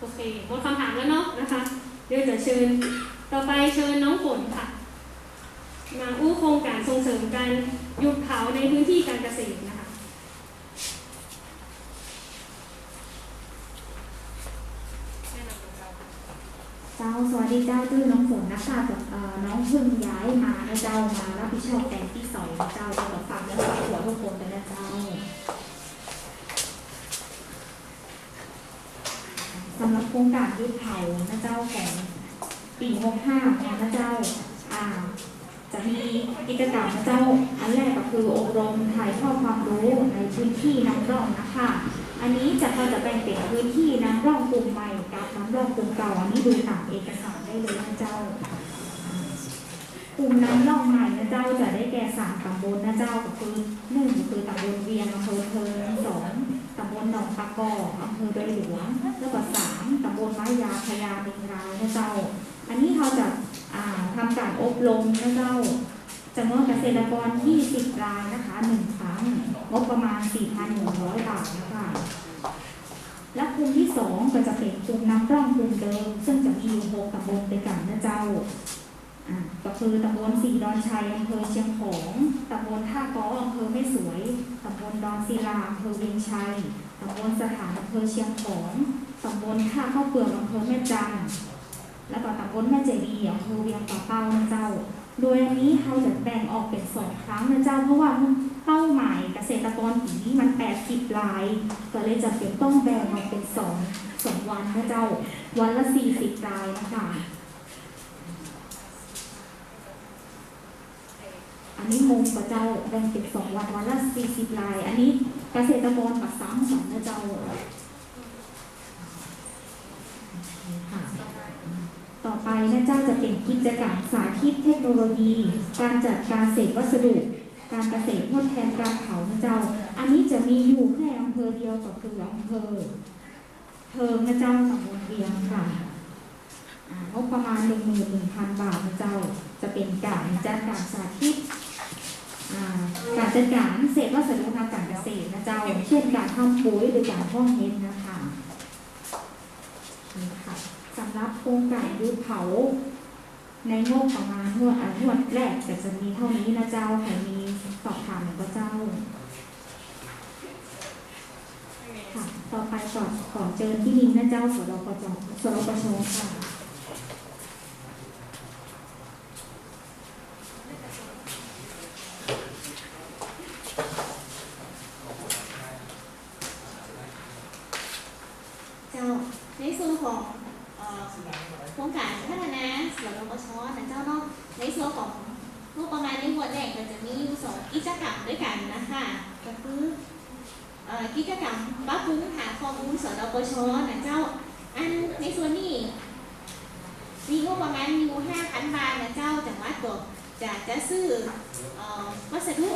โอเคหมดคำถามแล้วเนาะนะคะ เดี๋ยวจะเชิญ ต่อไปเชิญน้องฝนค่ะ มาอู้โครงการส่งเสริมการหยุดเผาในพื้นที่การเกษตรนะคะ เจ้าสวัสดีเจ้าชื่อน้องฝนนะคะเอ่อน้องเพิ่งย้ายมานะเจ้ามารับผิดชอบแปลงที่สองเจ้าจะฟังและฝากหัวกคนเลยนะเจ้าสำหรับโครงการยืดเผานะเจ้าของปี65นะเจ้าอ่าจะมีกิจกรรมนะเจ้า อันแรกก็คืออบรมถ่ายทอดความรู้ในพื้นที่น้ำร่องนะคะ อันนี้จะเขาจะแบ่งเป็นพื้นที่น้ำร่องกลุ่มใหม่กับน้ำร่องกลุ่มเก่าอันนี้ดูตามเอกสารได้เลยนะเจ้ากลุ่มน้ำร่องใหม่นะเจ้าจะได้แก่สามตำบลนะเจ้าก็คือหนึ่งคือตำบลเวียงอำเภอเทิงสอง ตำบลหนองตะกออำเภอดอยหลวงแล้วก็สามตำบลไม้ยาพญาเมงรายนะเจ้า อันนี้เขาจะาทำการอบรมนะเจ้าจำนวนเกษตรกร 20 รายนะคะหนึ่งครั้ง งบประมาณ 4,100 บาทนะคะและกลุ่มที่สองก็จะเป็นกลุ่มน้ำร่องกลุ่มเดิม ซึ่งจะมีอยู่หกตำบลด้วยกันนะเจ้าอ่าก็คือตำบลสีดอนชัยอำเภอเชียงของตำบลท่ากออำเภอไม่สวยตำบ ดอนศิลาอำเภอเวียงชัยตำบลสถานอำเภอเชียงของตำบลท่าข้าวเปลือกอำเภอแม่จันทแล้วก็ตำบลแม่เจดีย์อำเภอเวียงป่าเป้านะเจ้า โดยอันนี้เขาจะแบ่งออกเป็นสองครั้งนะเจ้า เพราะว่าเป้าหมายเกษตรกรปีนี้มัน80ราย ก็เลยจะเป็นต้องแบ่งออกเป็นสองสองวันนะเจ้า วันละ40รายนะคะ อั นนี้มงกับเจ้าแบ่งเป็นสองวันวันละ40ราย อันนี้เกษตรกรกับสามสันนะเจ้าต่อไปนะเจ้าจะเป็นกิจกรรมสาธิตเทคโนโลยี การจัดการเศษวัสดุการเกษตรทดแทนการเผานะเจ้า อันนี้จะมีอยู่แค่อำเภอเดียวก็คืออำเภอเทิงนะเจ้าตำบลเวียงค่ะงบประมาณหนึ่งหมื่นหนึ่งพันบาทนะเจ้า จะเป็นการจัดการสาธิต การจัดการเศษวัสดุทางการเกษตรนะเจ้า เช่นการทำปุ๋ยหรือการพ่อเห็ดนะคะนี่ค่ะสำหรับโครงการยุดเผา ในงบประมาณงวดอันงวดแรกแต่จะมีเท่านี้นะเจ้าใครมีสอบถามก็เจ้าค่ะต่อไปก่อนขอเจอที่นินนะเจ้าสรปจสรปชค่ะ เจ้าในส่วนของเอ่อโครงการพั ฒนาสวนรปชนะเจ้าเนาะในส่วนของงบประมาณในหมวดแรกก็จะมีอยู่สองกิจกรรมด้วยกันนะคะก็คือกิจกรรมปรับปรุงหาข้อมูลสวนรปชนะเจ้าอันในส่วนนี้มีงบประมาณอยู่ห้าพันบาทนะเจ้าจังหวัดก็จะจะซื้อวัสดุ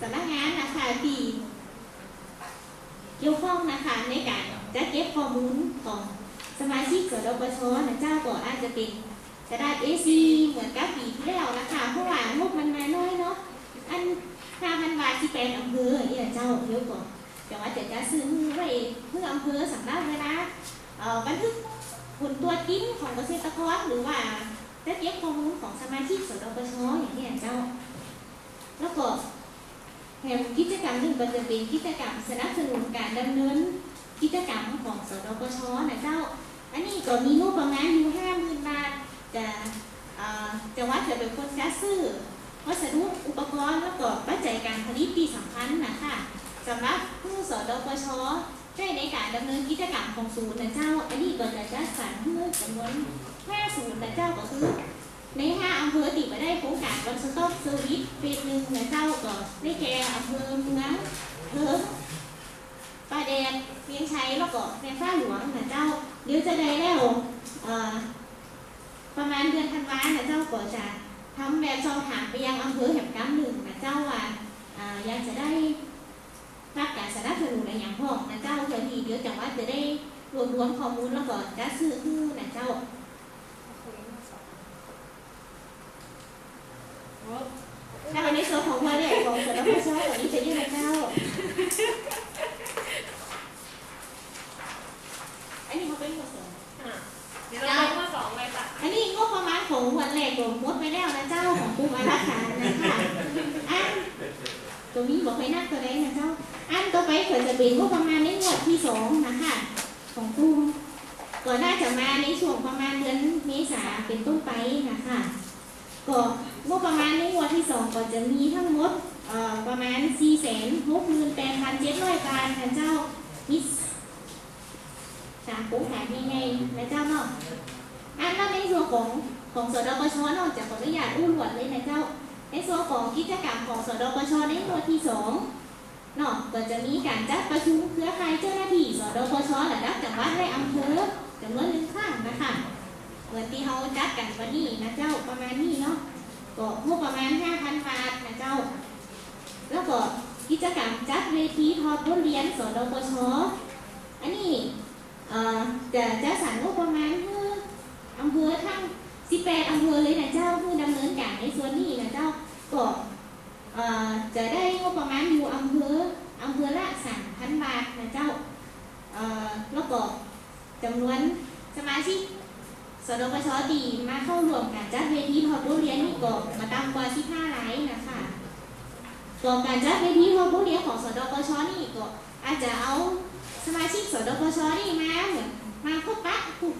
สำนักงานนะคะที่เกี่ยวข้องนะคะในการจะเก็บข้อมูลของสมาชิกสดปชนะเจ้าก็อาจจะเป็น กระดาษ A4 เหมือนกับปีที่แล้วนะคะเพราะว่างบมันมาน้อยเนาะอันห้าพันบาทที่เป็นอำเภอเนี่ยเจ้าเยอะกว่าแต่ว่าจะจะซื้อไว้เพื่ออำเภอสำหรับเวลาเอ่อบันทึกผลตัวจริงของเกษตรกรหรือว่าจะเก็บข้อมูลของสมาชิกสดปชอย่างนี้ยเจ้า แล้วก็แถมกิจกรรมหนึ่งก็จะเป็นกิจกรรมสนับสนุนการดำเนินกิจกรรมของสดปชนะเจ้า อันนี้ก็มีงบประมาณอยู่ห้าหมื่น จะจะว่าจะเป็นคนจัดซื้อวัสดุอุปกรณ์แล้วก็ปัจจัยการผลิตที่สำคัญนะคะสำหรับผู้สอดปชใช้ในการดำเนินกิจกรรมของศูนย์นะเจ้า อันนี้ก็จะจัดสรรเพื่อจำนวนห้าศูนย์นะเจ้าก็คือ ในห้าอำเภอติดมาได้โครงการวันสต็อกเซอร์วิสเฟสหนึ่งนะเจ้าก็ได้แก่อำเภอเมืองเพิงป้าแดงเวียงชัยแล้วก็แม่ฟ้าหลวงนะเจ้าเดี๋ยวจะได้แล้วอ่อ ประมาณเดือนธันวานะเจ้าก็จะทำแบบสอบถามไปยังอำเภอแหมกำหนึ่งนะเจ้าว่าอ่ายังจะได้รับการสนับสนุนในอย่างพอกนะเจ้าเพื่อที่เดี๋ยวจังหวัดจะได้รวบรวมข้อมูลแล้วก็จะซื้อคือนะเจ้าถ้าเป็นในส่วนของเมื่อเนี่ยของสำนักงานเช้าของนี้จะยื่นในเจ้า อันนี้เขา เป็นข้อสอง อะเดี๋ยวเราลงข้อสองเลยค่ะ อันนี้งบประมาณของวันแรกก็หมดไปแล้วนะ เจ้าของกลุ่มอาราคานะคะอันตัวนี้บอกไปนักตัวใดนะเจ้า อันต่อไปเกิดจะเป็นงบประมาณในงวดที่สองนะคะ ของกลุ่มก็น่าจะมาในช่วงประมาณเดือนเมษาเป็นต้นไปนะคะก็งบประมาณในงวดที่สองก็จะมีทั้งหมดเอ่อประมาณ4 6 8 7 0 0บาทนะเจ้ามีสามปุ๊บหายยังไงนะเจ้าเนาะอันแล้วในส่วนของ ของสดปชนอกจากขออนุญาตอู้หลวดเลยนะเจ้า ในส่วนของกิจกรรมของสดปชในหมวดที่สองเนาะก็จะมีการจัดประชุมเครือข่ายเจ้าหน้าที่สดปชระดับจังหวัดและอำเภอจำนวนหนึ่งครั้งนะคะเหมือนที่เขาจัดกันวันนี้นะเจ้าประมาณนี้เนาะก็งบประมาณ 5,000 บาทนะเจ้า แล้วก็กิจกรรมจัดเวทีทอดบทเรียนสดปชอันนี้จะจะสั่งงบประมาณเพื่ออำเภอทั้ง 18อำเภอเลยนะเจ้าเพื่อดำเนินการในส่วนนี้นะเจ้าก็จะได้งบประมาณอยู่อำเภออำเภอละ3,000 บาทนะเจ้าแล้วก็จำนวนสมาชิกสดปชดีมาเข้าร่วมการจัดเวทีทอดบทเรียนนี่ก็มาต่ำกว่า15รายนะคะส่วนการจัดเวทีทอดบทเรียนของสดปชนี่ก็อาจจะเอาสมาชิกสดปชนี่มาเหมือนมาพบปะพูด